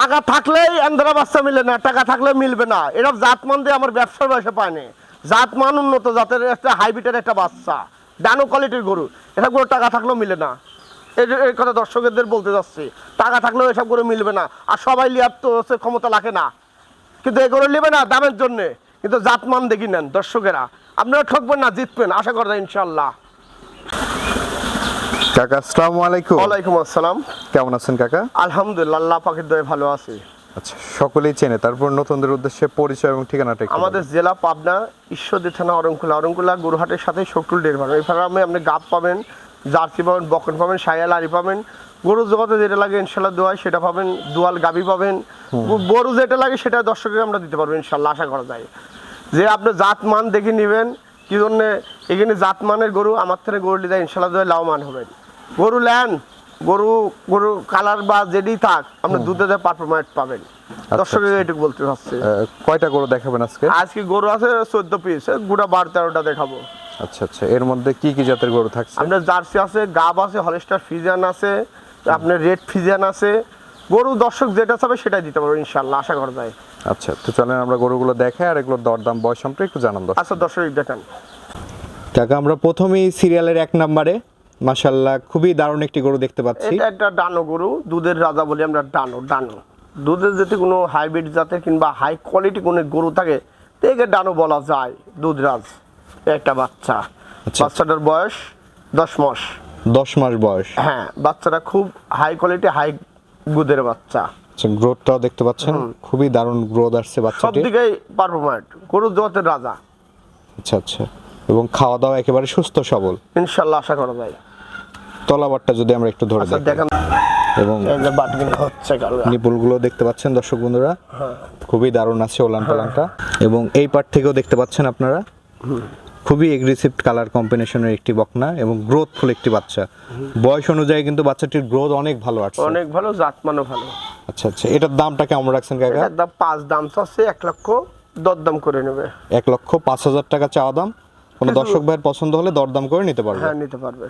টাকা থাকলেই আন্দ্রা বাচ্চা মিলে না, টাকা থাকলে মিলবে না। এরা জাতমান দিয়ে আমার ব্যবসার বয়সে পায়নি জাতমান উন্নত, জাতের একটা হাইব্রিডের একটা বাচ্চা, ডানো কোয়ালিটির গরু এটা কোনো টাকা থাকলেও মিলে না। এই কথা দর্শকদের বলতে যাচ্ছি, টাকা থাকলেও এসব গরু মিলবে না, আর সবাই লিয়ার তো হচ্ছে ক্ষমতা লাগে না। কিন্তু এই গরু নেবে না দামের জন্যে, কিন্তু জাতমান দেখি নেন দর্শকেরা। আপনারা ঠকবেন না, জিতবেন, আশা করা যায় ইনশাল্লাহ কাকা আসসালামু আলাইকুম। ওয়ালাইকুম আসসালাম। কেমন আছেন কাকা? আলহামদুলিল্লাহ আল্লাহ পাখির দয়ে ভালো আছি। আচ্ছা সকলেই চেনে তারপর নতুনদের উদ্দেশ্যে পরিচয় এবং ঠিকানাটা আমাদের জেলা পাবনা ঈশ্বরদী থানা অরঙ্কুলা। অরঙ্কুলা গুরুহাটের সাথে শকুল ডের পাবেন এই ফার্মে আপনি গাব পাবেন জার্সি পাবেন বকন পাবেন সায়াল আরি পাবেন। গরু জগতে যেটা লাগে ইনশাল্লাহ দোয়াই সেটা পাবেন। দুয়াল গাবি পাবেন। গরু যেটা লাগে সেটা দর্শকের আমরা দিতে পারব ইনশাল্লাহ আশা করা যায়। যে আপনি জাত মান দেখে নেবেন কি জন্যে এখানে জাত মানের গরু আমার থেকে গরু নিতে ইনশাল্লাহ দোয়াই লাভবান হবেন। গরু ল্যান গরু গরু কালার বা যেটি থাক আপনি দুধে পারফরমেন্ট পাবেন। দর্শকের এটুকু বলতে চাচ্ছি। কয়টা গরু দেখাবেন আজকে? আজকে গরু আছে চোদ্দ পিস গোটা বারো তেরোটা দেখাবো। আচ্ছা আচ্ছা। এর মধ্যে কি কি জাতের গরু থাকছে? আপনার জার্সি আছে গাব আছে হলস্টার ফিজিয়ান আছে আপনার রেড ফিজিয়ান আছে। গরু দর্শক যেটা চাবে সেটাই দিতে পারব ইনশাল্লাহ আশা করা যায়। আচ্ছা তো চলেন আমরা গরুগুলো দেখাই আর এগুলোর দরদাম বয়স সম্পর্কে একটু জানান দর্শক। আচ্ছা দর্শক দেখেন। কাকা আমরা প্রথমেই সিরিয়ালের এক নম্বরে মাশাল্লাহ খুবই দারুণ একটি গরু দেখতে পাচ্ছি। এটা একটা ডানো গরু দুধের রাজা বলি আমরা ডানো ডানো। দুধের যদি কোনো হাইব্রিড জাতের কিংবা হাই কোয়ালিটি কোনো গরু থাকে তাকে ডানো বলা যায় দুধরাজ। একটা বাচ্চা। আচ্ছা। বাচ্চাটার বয়স দশ মাস। দশ মাস বয়স। হ্যাঁ বাচ্চাটা খুব হাই কোয়ালিটি হাই দুধের বাচ্চা। আচ্ছা গ্রোথটাও দেখতে পাচ্ছেন। খুবই দারুণ গ্রোথ আসছে সব বাচ্চাটি দিকেই পারফরমেন্ট গরু জগতের রাজা। আচ্ছা আচ্ছা। এবং খাওয়া দাওয়া একেবারে সুস্থ সবল। ইনশাল্লাহ আশা করা যায়। তলাবারটা যদি আমরা একটু ধরে আচ্ছা দেখেন। এবং হচ্ছে নিপুলগুলো দেখতে পাচ্ছেন দর্শক বন্ধুরা? হ্যাঁ। খুবই দারুণ আছে ওলান পালানটা এবং এই পার্ট থেকেও দেখতে পাচ্ছেন আপনারা? খুবই এগ্রেসিভ কালার কম্বিনেশনের একটি বকনা এবং গ্রোথফুল একটি বাচ্চা। বয়স অনুযায়ী কিন্তু বাচ্চাটির গ্রোথ অনেক ভালো আছে অনেক ভালো জাতমানও ভালো। আচ্ছা আচ্ছা এটার দামটা কেমন রাখছেন কাকা? এটার দাম পাঁচ দাম আছে এক লক্ষ দরদাম করে নেবে। এক লক্ষ পাঁচ হাজার টাকা চাওয়া দাম। কোনো দর্শক ভাইয়ের পছন্দ হলে দরদাম করে নিতে পারবে। হ্যাঁ নিতে পারবে।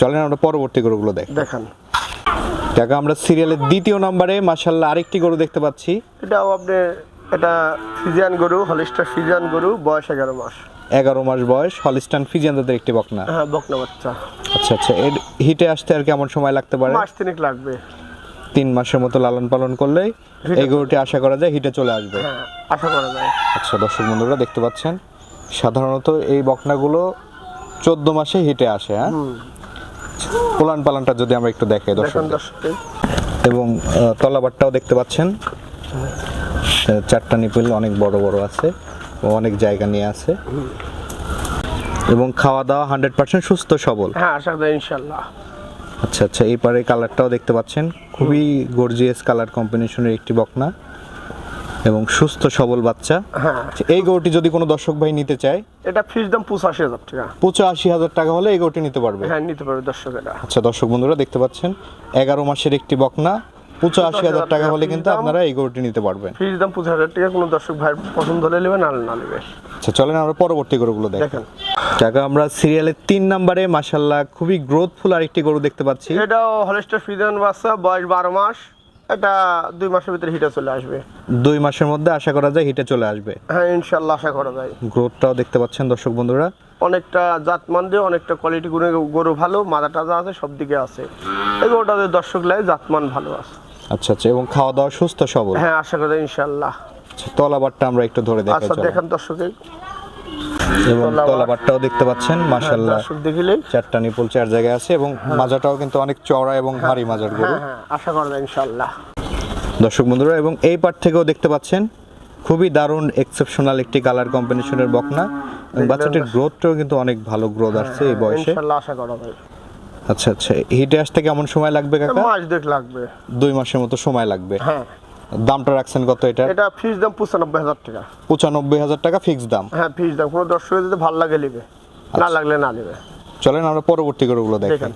চলেন আমরা পরবর্তী গরুগুলো দেখ। দেখেন। কাকা আমরা সিরিয়ালের দ্বিতীয় নম্বরে মাসাল্লাহ আরেকটি গরু দেখতে পাচ্ছি। এটাও আপনি এটা ফিজিয়ান গরু হলিস্টার ফিজিয়ান গরু বয়স এগারো মাস। এগারো মাস বয়স হলিস্টান ফিজিয়ান তাদের একটি বকনা। হ্যাঁ বকনা বাচ্চা। আচ্ছা আচ্ছা এর হিটে আসতে আর কেমন সময় লাগতে পারে? মাস তিনেক লাগবে। তিন মাসের মতো লালন পালন করলে এই গরুটি আশা করা যায় হিটে চলে আসবে। হ্যাঁ আশা করা যায়। আচ্ছা দর্শক বন্ধুরা দেখতে পাচ্ছেন সাধারণত এই বকনাগুলো চোদ্দ মাসে হিটে আসে হ্যাঁ? পোলান পালানটা যদি আমরা একটু দেখাই দর্শক এবং তলাবারটাও দেখতে পাচ্ছেন। চারটা নিপিল অনেক বড় বড় আছে অনেক জায়গা নিয়ে আছে। এবং খাওয়া দাওয়া হান্ড্রেড পার্সেন্ট সুস্থ সবল। হ্যাঁ আশা করা ইনশাল্লাহ। আচ্ছা আচ্ছা এই পারে কালারটাও দেখতে পাচ্ছেন। খুবই গর্জিয়াস কালার কম্বিনেশনের একটি বকনা। এবং সুস্থ সবল বাচ্চা। হ্যাঁ। আচ্ছা, এই গরুটি যদি কোনো দর্শক ভাই নিতে চায়? এটা ফিস দাম পঁচাশি হাজার টাকা। পঁচাশি হাজার টাকা হলে এই গরুটি নিতে পারবে? হ্যাঁ নিতে পারবে দর্শকেরা আচ্ছা দর্শক বন্ধুরা দেখতে পাচ্ছেন এগারো মাসের একটি বকনা পঁচাশি হাজার টাকা হলে কিন্তু আপনারা এই গরুটি নিতে পারবেন। ফিস দাম পঁচিশ হাজার টাকা কোনো দর্শক ভাই পছন্দ হলে নেবে না হলে না নেবে। আচ্ছা চলেন আমরা পরবর্তী গরুগুলো দেখেন দেখেন। কাকা আমরা সিরিয়ালের তিন নম্বরে মাসাল্লাহ খুবই গ্রোথফুল আরেকটি গরু দেখতে পাচ্ছি। এটাও হলিস্টার ফিজিয়ান বাচ্চা বয়স বারো মাস। এটা দুই মাসের ভিতরে হিটে চলে আসবে। দুই মাসের মধ্যে আশা করা যায় হিটে চলে আসবে। হ্যাঁ ইনশাল্লাহ আশা করা যায়। গ্রোথটাও দেখতে পাচ্ছেন দর্শক বন্ধুরা। অনেকটা জাতমান দিয়ে অনেকটা কোয়ালিটি গুণে গরু ভালো মাথা টাজা আছে সব দিকে আছে। এই গরুটাতে দর্শক লাই জাতমান ভালো আছে। আচ্ছা আচ্ছা এবং খাওয়া দাওয়া সুস্থ সবল। হ্যাঁ আশা করা যায় ইনশাল্লাহ আচ্ছা, তলাবারটা আমরা একটু ধরে দেখাই আচ্ছা। দেখেন দর্শকে। এবং তলাবারটাও দেখতে পাচ্ছেন মাশাল্লাহ দর্শক চারটা নিপুল চার জায়গায় আছে এবং মাজাটাও কিন্তু অনেক চওড়া এবং ভারী মাজার গরু। হ্যাঁ হ্যাঁ আশা ইনশাল্লাহ দর্শক বন্ধুরা এবং এই থেকেও দেখতে পাচ্ছেন খুবই দারুণ এক্সেপশনাল একটি কালার কম্বিনেশনের বকনা। এবং বাচ্চাটির গ্রোথটাও কিন্তু অনেক ভালো গ্রোথ আসছে এই বয়সে। আশা করা যায়। আচ্ছা আচ্ছা হিটে আসতে কেমন সময় লাগবে কাকা? মাস দেখ লাগবে। দুই মাসের মতো সময় লাগবে। হ্যাঁ। দামটা রাখছেন কত এটা এটা ফিস দাম পঁচানব্বই হাজার টাকা। পঁচানব্বই হাজার টাকা ফিক্স দাম। হ্যাঁ ফিস দাম। কোনো দর্শক যদি ভালো লাগে নেবে না লাগলে না নেবে। চলেন আমরা পরবর্তী গরুগুলো দেখেন দেখেন।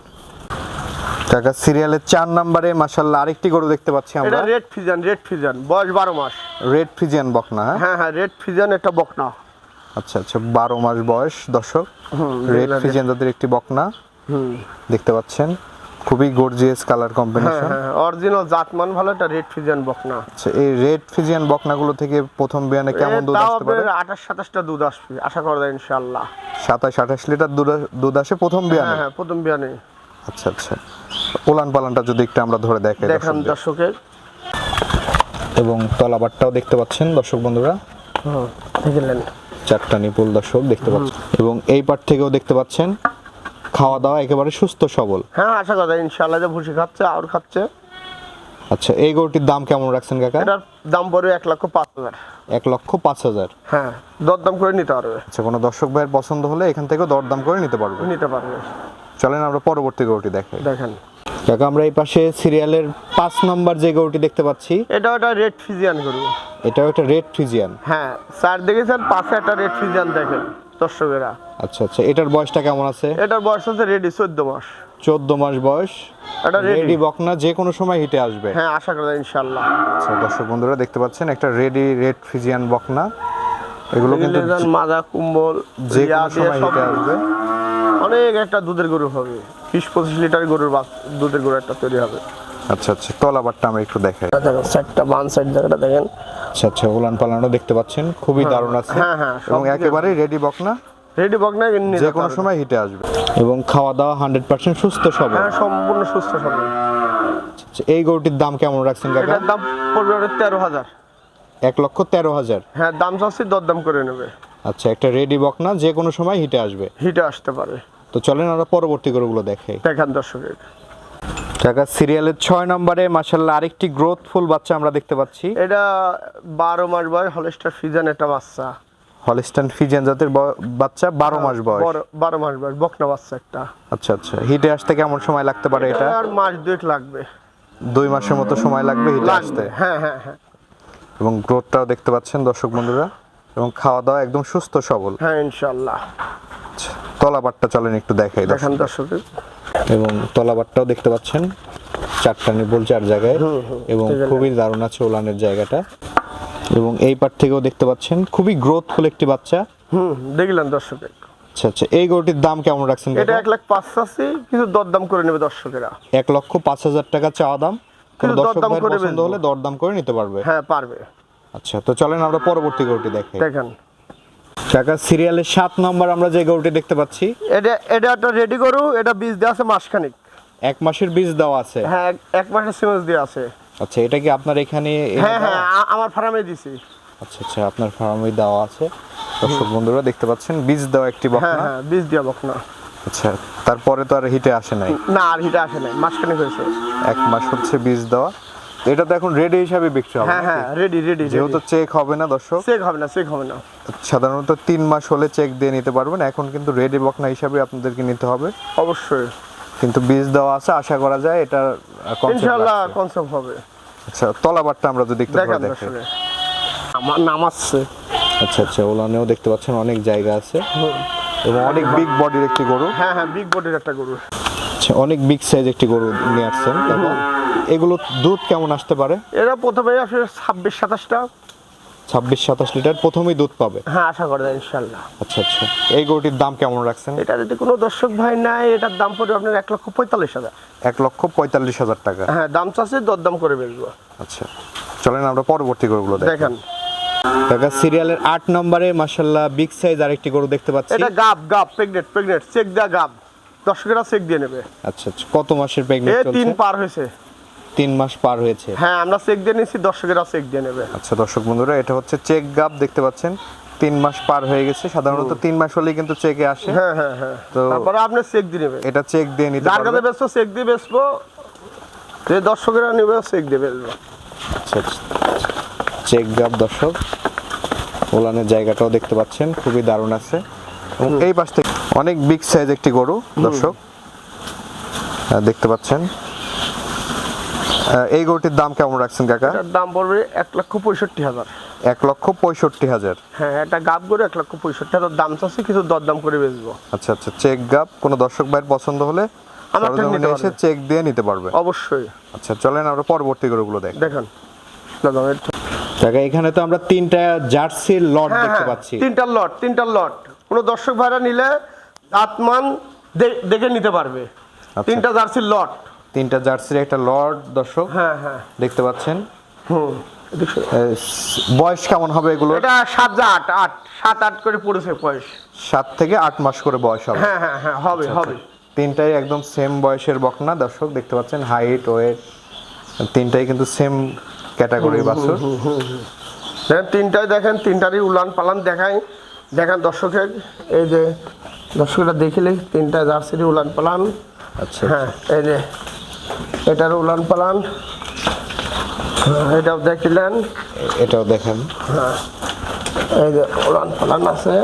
কাকা সিরিয়ালের চার নম্বরে মাসাল্লাহ আরেকটি গরু দেখতে পাচ্ছি এটা আমরা। রেড ফিজান রেড ফিজান বয়স বারো মাস। রেড ফ্রিজিয়ান বকনা হ্যাঁ? হ্যাঁ রেড ফিজান একটা বকনা। আচ্ছা আচ্ছা বারো মাস বয়স দর্শক। রেড। ফ্রিজিয়ান তাদের একটি বকনা। হুম। দেখতে পাচ্ছেন। খুবই গর্জিয়াস কালার হ্যাঁ কম্বিনেশন হ্যাঁ অরিজিনাল জাতমান ভালো এটা রেড ফিজিয়ান বকনা। আচ্ছা এই রেড ফিজিয়ান বকনাগুলো থেকে প্রথম বিয়ানে কেমন দুধ তাও আসতে পারে? আপনার আঠাশ সাতাশটা দুধ আসবে আশা করা যায় ইনশাল্লাহ সাতাশ আঠাশ লিটার দুধ আসে প্রথম বিয়ানে? হ্যাঁ হ্যাঁ প্রথম বিয়ানে। আচ্ছা আচ্ছা। উলান পালানটা যদি একটু আমরা ধরে দেখাই দেখান দর্শকের। এবং তলাবারটাও দেখতে পাচ্ছেন দর্শক বন্ধুরা। হুম দেখলেন চারটা নিপুল দর্শক দেখতে পাচ্ছেন। এবং এই পার থেকেও দেখতে পাচ্ছেন খাওয়া দাওয়া একেবারে সুস্থ সবল। হ্যাঁ আশা করা যায় ইনশাল্লাহ যে ভুসি খাচ্ছে আর খাচ্ছে। আচ্ছা এই গরুটির দাম কেমন রাখছেন কাকা? এটার দাম পড়বে এক লক্ষ পাঁচ হাজার। এক লক্ষ পাঁচ হাজার। হ্যাঁ দরদাম করে নিতে পারবে। আচ্ছা কোনো দর্শক ভাইয়ের পছন্দ হলে এখান থেকেও দরদাম করে নিতে পারবে। নিতে পারবে। চলেন আমরা পরবর্তী গরুটি দেখাই। দেখেন। কাকা আমরা এই পাশে সিরিয়ালের পাঁচ নম্বর যে গরুটি দেখতে পাচ্ছি এটা একটা রেড ফিজিয়ান গরু। এটাও একটা রেড ফিজিয়ান। হ্যাঁ স্যার দেখেছেন? পাশে একটা রেড ফিজিয়ান দেখেন। দর্শকেরা। আচ্ছা আচ্ছা এটার বয়সটা কেমন আছে? এটার বয়স হচ্ছে রেডি চোদ্দ মাস। চোদ্দ মাস বয়স। এটা রেডি। বকনা যে কোনো সময় হিটে আসবে। হ্যাঁ আশা করা যায় ইনশাল্লাহ আচ্ছা দর্শক বন্ধুরা দেখতে পাচ্ছেন একটা রেডি রেড ফিজিয়ান বকনা এগুলো কিন্তু মাজা কুম্বল যে কোনো সময় হিটে আসবে। অনেক একটা দুধের গরু হবে। বিশ পঁচিশ লিটার গরুর দুধের গরু একটা তৈরি হবে। আচ্ছা আচ্ছা তলাবারটা আমরা একটু দেখাই। সাইডটা বান সাইড জায়গাটা দেখেন। আচ্ছা আচ্ছা উলান পালানো দেখতে পাচ্ছেন। খুবই দারুণ আছে। হ্যাঁ, হ্যাঁ, এবং একেবারে রেডি বকনা। রেডি বক না যে কোনো সময় হিটে আসবে। এবং খাওয়া দাওয়া হান্ড্রেড পার্সেন্ট সুস্থ সবল। হ্যাঁ সম্পূর্ণ সুস্থ সবল। আচ্ছা, এই গরুটির দাম কেমন রাখছেন কাকা? এটার দাম পড়বে তেরো হাজার। এক লক্ষ তেরো হাজার? হ্যাঁ দাম চাচ্ছি দরদাম করে নেবে। আচ্ছা একটা রেডি বকনা যে কোনো সময় হিটে আসবে। হিটে আসতে পারে। তো চলেন আমরা পরবর্তী গরুগুলো দেখাই। দেখেন দর্শকের। কাকা সিরিয়ালের ছয় নম্বরে মাসাল্লাহ আরেকটি গ্রোথফুল বাচ্চা আমরা দেখতে পাচ্ছি। এটা বারো মাস বয়স হলেস্টার ফিজান একটা বাচ্চা। হলিস্টান ফিজিয়ান জাতের বাচ্চা বারো মাস বয়স। বারো মাস বয়স বকনা বাচ্চা একটা। আচ্ছা আচ্ছা হিটে আসতে কেমন সময় লাগতে পারে এটা? আর মাস দুয়েক লাগবে। দুই মাসের মতো সময় লাগবে হিটে আসতে? হ্যাঁ হ্যাঁ হ্যাঁ। এবং গ্রোথটাও দেখতে পাচ্ছেন দর্শক বন্ধুরা। এবং খাওয়া দাওয়া একদম সুস্থ সবল। হ্যাঁ ইনশাল্লাহ আচ্ছা, তলাবারটা চলেন একটু দেখাই। দেখেন দর্শকের এবং তলাবারটাও দেখতে পাচ্ছেন। চারটা নিবল চার জায়গায় এবং খুবই দারুণ আছে ওলানের জায়গাটা। এবং এই পার থেকেও দেখতে পাচ্ছেন খুবই গ্রোথফুল একটি বাচ্চা। হুম দেখলেন দর্শকের। আচ্ছা আচ্ছা এই গরুটির দাম কেমন রাখছেন এটা? এক লাখ পাঁচ কিছু দরদাম করে নেবে দর্শকেরা। এক লক্ষ পাঁচ হাজার টাকা চাওয়া দাম। দর্শক ভাইয়ের পছন্দ। হলে দরদাম করে নিতে পারবে। হ্যাঁ পারবে। আচ্ছা তো চলেন আমরা পরবর্তী গরুটি দেখাই দেখেন। কাকা সিরিয়ালের সাত নম্বর আমরা যে গরুটি দেখতে পাচ্ছি। এটা এটা একটা রেডি করু এটা বীজ দেওয়া আছে মাসখানিক। এক মাসের বীজ দেওয়া আছে? হ্যাঁ এক- মাসের সিমেন্স দেওয়া আছে। আচ্ছা এটা কি আপনার এখানে হ্যাঁ হ্যাঁ আমার ফার্মে দিছি। আচ্ছা আচ্ছা আপনার ফার্মে দেওয়া আছে। দর্শক বন্ধুরা দেখতে পাচ্ছেন বীজ দেওয়া একটি বকনা। হ্যাঁ হ্যাঁ বীজ দেওয়া বক না আচ্ছা তারপরে তো আর হিটে আসে নাই। না আর হিটে আসে নাই মাসখানিক হয়েছে। এক মাস হচ্ছে বীজ দেওয়া। এটা তো এখন রেডি হিসাবে বিক্রি হবে হ্যাঁ হ্যাঁ? রেডি রেডি যেহেতু চেক হবে না দর্শক। চেক হবে না চেক হবে না। সাধারণত তিন মাস হলে চেক দিয়ে নিতে পারবেন। এখন কিন্তু রেডি বকনা হিসাবে আপনাদেরকে নিতে হবে। অবশ্যই। কিন্তু বীজ দেওয়া আছে আশা করা যায় এটা ইনশাল্লাহ কনসেপ্ট হবে। আচ্ছা তলাবারটা আমরা যদি একটু দেখেন আমার নামাচ্ছে আচ্ছা আচ্ছা ওলানেও দেখতে পাচ্ছেন অনেক জায়গা আছে। এবং অনেক বিগ বডির একটি গরু। হ্যাঁ হ্যাঁ বিগ বডির একটা গরু। আচ্ছা অনেক বিগ সাইজ একটি গরু নিয়ে আসছেন। তারপর এগুলো দুধ কেমন আসতে পারে? এরা প্রথমে আসলে ছাব্বিশ সাতাশটা। ছাব্বিশ সাতাশ লিটার প্রথমেই দুধ পাবে? হ্যাঁ আশা করা যায় ইনশাল্লাহ। আচ্ছা আচ্ছা। এই গরুটির দাম কেমন রাখছেন? এটা যদি কোনো দর্শক ভাই নাই এটার দাম পড়বে আপনার এক লক্ষ পঁয়তাল্লিশ হাজার। এক লক্ষ পঁয়তাল্লিশ হাজার টাকা। হ্যাঁ দাম চাচ্ছে দরদাম করে বেচবো। আচ্ছা। চলেন আমরা পরবর্তী গরুগুলো দেখেন। কাকা সিরিয়ালের আট নম্বরে মাসাল্লাহ বিগ সাইজ আরেকটি গরু দেখতে পাচ্ছি। এটা গাব গাব প্রেগনেন্ট প্রেগনেন্ট চেক দেওয়া গাব। দর্শকেরা চেক দিয়ে নেবে। আচ্ছা আচ্ছা। কত মাসের এ প্রেগনেন্ট তিন পার হয়েছে। তিন মাস পার হয়েছে। হ্যাঁ আমরা চেক দিয়ে নিচ্ছি দর্শকেরা চেক দিয়ে নেবে। আচ্ছা দর্শক বন্ধুরা এটা হচ্ছে চেক গাব দেখতে পাচ্ছেন। তিন মাস পার হয়ে গেছে সাধারণত তিন মাস হলেই কিন্তু চেকে আসে। হ্যাঁ হ্যাঁ হ্যাঁ। তো- তারপরে আপনি চেক দিয়ে নেবে এটা চেক দিয়ে নিতে যার কাছে বেচবো চেক দিয়ে বেচবো। যে দর্শকেরা নেবে চেক দিয়ে বেচবো। আচ্ছা আচ্ছা চেক গাব দর্শক। ওলানের জায়গাটাও দেখতে পাচ্ছেন খুবই দারুণ আছে। এবং এই পাশ থেকে অনেক বিগ সাইজ একটি গরু দর্শক। দেখতে পাচ্ছেন। এই গরুটির দাম কেমন রাখছেন কাকা? এটার দাম পড়বে এক লক্ষ পঁয়ষট্টি হাজার। এক লক্ষ পঁয়ষট্টি হাজার। হ্যাঁ এটা গাব করে এক লক্ষ পঁয়ষট্টি হাজার। দাম চাচ্ছে কিছু দরদাম করে বেচবো। আচ্ছা আচ্ছা চেক গাব কোনো দর্শক ভাইয়ের পছন্দ হলে আমার নিতে এসে পারবে। চেক দিয়ে নিতে পারবে। অবশ্যই। আচ্ছা চলেন আমরা পরবর্তী গরুগুলো দেখ। দেখেন। দাদা, কাকা এখানে তো আমরা তিনটা জার্সির লট হ্যাঁ, দেখতে হ্যাঁ, পাচ্ছি। তিনটা লট তিনটা লট। কোনো দর্শক ভাইরা নিলে আত্মান দেখে নিতে পারবে। তিনটা জার্সির লট। তিনটা জার্সির একটা লর্ড দর্শক হ্যাঁ হ্যাঁ। দেখতে পাচ্ছেন। হুম বয়স কেমন হবে এগুলো? এটা সাত আট আট সাত আট করে পড়েছে বয়স। সাত থেকে আট মাস করে বয়স হবে। হ্যাঁ হ্যাঁ হ্যাঁ হবে হবে। তিনটাই একদম সেম বয়সের বকনা দর্শক দেখতে পাচ্ছেন হাইট ওয়েট তিনটাই কিন্তু সেম ক্যাটাগরির বাছুর। তিনটায় দেখেন তিনটারই উলান পালান দেখাই। দেখেন দর্শকের এই যে দর্শকরা দেখিলে তিনটা জার্সির উলান পালান আচ্ছা হ্যাঁ এই যে এটার উলান পালান। হ্যাঁ, এটাও দেখিলেন। এটাও দেখেন। হ্যাঁ। এই যে উলান পালান আছে।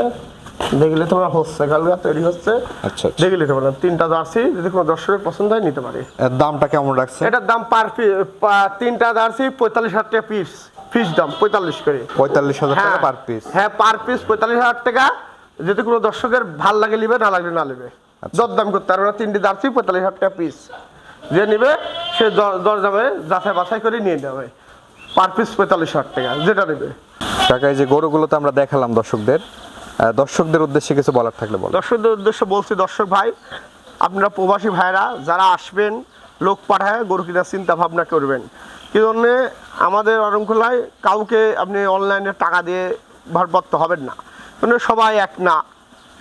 দেখলে তোমরা হচ্ছে কালকা তৈরি হচ্ছে। আচ্ছা আচ্ছা। দেখলে তোমরা তিনটা জার্সি যদি কোনো দর্শকের পছন্দ হয় নিতে পারে। এর দামটা কেমন রাখছে? এটার দাম পার তিনটা জার্সি পঁয়তাল্লিশ হাজার টাকা পিস পিস দাম পঁয়তাল্লিশ করে। পঁয়তাল্লিশ হাজার টাকা পার পিস হ্যাঁ পার পিস পঁয়তাল্লিশ হাজার টাকা। যদি কোনো দর্শকের ভালো লাগে নিবে না লাগলে না নেবে। আচ্ছা। দরদাম করতে পারবে না তিনটি জার্সি পঁয়তাল্লিশ হাজার টাকা পিস যে নিবে সে দর- দরদামে যাচাই বাছাই করে নিয়ে নেবে। পার পিস পঁয়তাল্লিশ হাজার টাকা যেটা নেবে। এই যে গরুগুলো তো আমরা দেখালাম দর্শকদের। দর্শকদের উদ্দেশ্যে কিছু বলার থাকলে বলো। দর্শকদের উদ্দেশ্যে বলছি দর্শক ভাই আপনারা প্রবাসী ভাইরা যারা আসবেন লোক পাঠায় গরু কেনার চিন্তা ভাবনা করবেন। কি জন্যে আমাদের অরঙ্কুলায় কাউকে আপনি অনলাইনে টাকা দিয়ে ভারপ্রাপ্ত হবেন না। মানে সবাই এক না।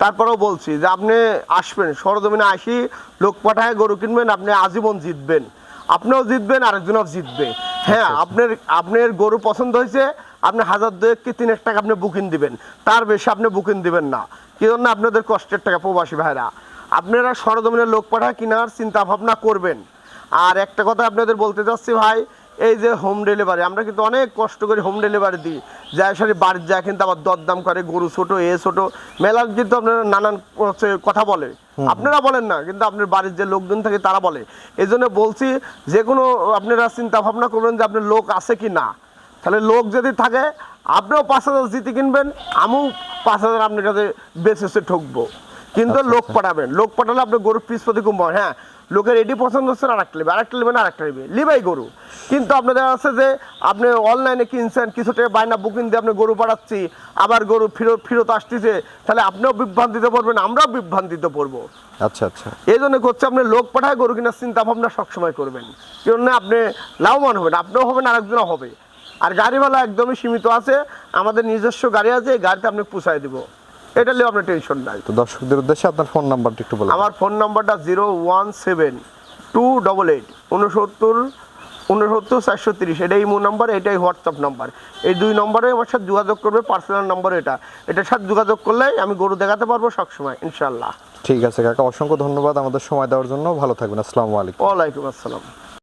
তারপরেও বলছি যে আপনি আসবেন সরজমিনে আসি লোক পাঠায় গরু কিনবেন আপনি আজীবন জিতবেন। আপনিও জিতবেন আরেকজনও জিতবে। হ্যাঁ আপনার আপনার গরু পছন্দ হয়েছে আপনি হাজার দুয়েক কি তিন টাকা আপনি বুকিং দিবেন। তার বেশি আপনি বুকিং দিবেন না। কি জন্য আপনাদের কষ্টের টাকা প্রবাসী ভাইরা? আপনারা সরজমিনের লোক পাঠায় কেনার চিন্তা ভাবনা করবেন। আর একটা কথা আপনাদের বলতে চাচ্ছি ভাই এই যে হোম ডেলিভারি আমরা কিন্তু অনেক কষ্ট করে হোম ডেলিভারি দিই। যায় সারি বাড়ির যায় কিন্তু আবার দরদাম করে গরু ছোট এ ছোট। মেলার কিন্তু আপনারা নানান হচ্ছে কথা বলে। আপনারা বলেন না কিন্তু আপনার বাড়ির যে লোকজন থাকে তারা বলে। এই জন্য বলছি যে কোনো আপনারা চিন্তা ভাবনা করবেন যে আপনার লোক আছে কি না। তাহলে লোক যদি থাকে আপনিও পাঁচ হাজার জিতে কিনবেন আমিও পাঁচ হাজার আপনার কাছে বেসেসে ঠকবো। কিন্তু লোক পাঠাবেন লোক পাঠালে আপনি গরুর পিস প্রতি কম হ্যাঁ। লোকের এটি পছন্দ হচ্ছে না আরেকটা নেবে আরেকটা নেবেন আরেকটা নেবে। লিবাই গরু। কিন্তু আপনাদের আছে যে আপনি অনলাইনে কিনছেন কিছু টাকা বায়না বুকিং দিয়ে আপনি গরু পাঠাচ্ছি আবার গরু ফিরত ফিরত আসতেছে তাহলে আপনিও বিভ্রান্তিতে পড়বেন আমরাও বিভ্রান্তিতে পড়ব। আচ্ছা আচ্ছা। এই জন্য করছে আপনি লোক পাঠায় গরু কেনার চিন্তা ভাবনা সবসময় করবেন। কেন আপনি লাভবান হবেন আপনিও হবেন আরেকজনও হবে। আর গাড়িওয়ালা একদমই সীমিত আছে আমাদের নিজস্ব গাড়ি আছে এই গাড়িতে আপনি পুষায় দিব। এটা নিয়ে আপনার টেনশন নাই। তো দর্শকদের উদ্দেশ্যে আপনার ফোন নাম্বারটা একটু বলুন। আমার ফোন নাম্বারটা zero one seven two double eight উনসত্তর উনসত্তর চারশো তিরিশ। এটাই ইমো নাম্বার এটাই হোয়াটসঅ্যাপ নাম্বার এই দুই নম্বরে আমার সাথে যোগাযোগ করবে পার্সোনাল নাম্বার এটা। এটার সাথে যোগাযোগ করলে আমি গরু দেখাতে পারব সবসময় ইনশাল্লাহ ঠিক আছে কাকা অসংখ্য ধন্যবাদ আমাদের সময় দেওয়ার জন্য। ভালো থাকবেন আসসালামু আলাইকুম। ওয়ালাইকুম আসসালাম।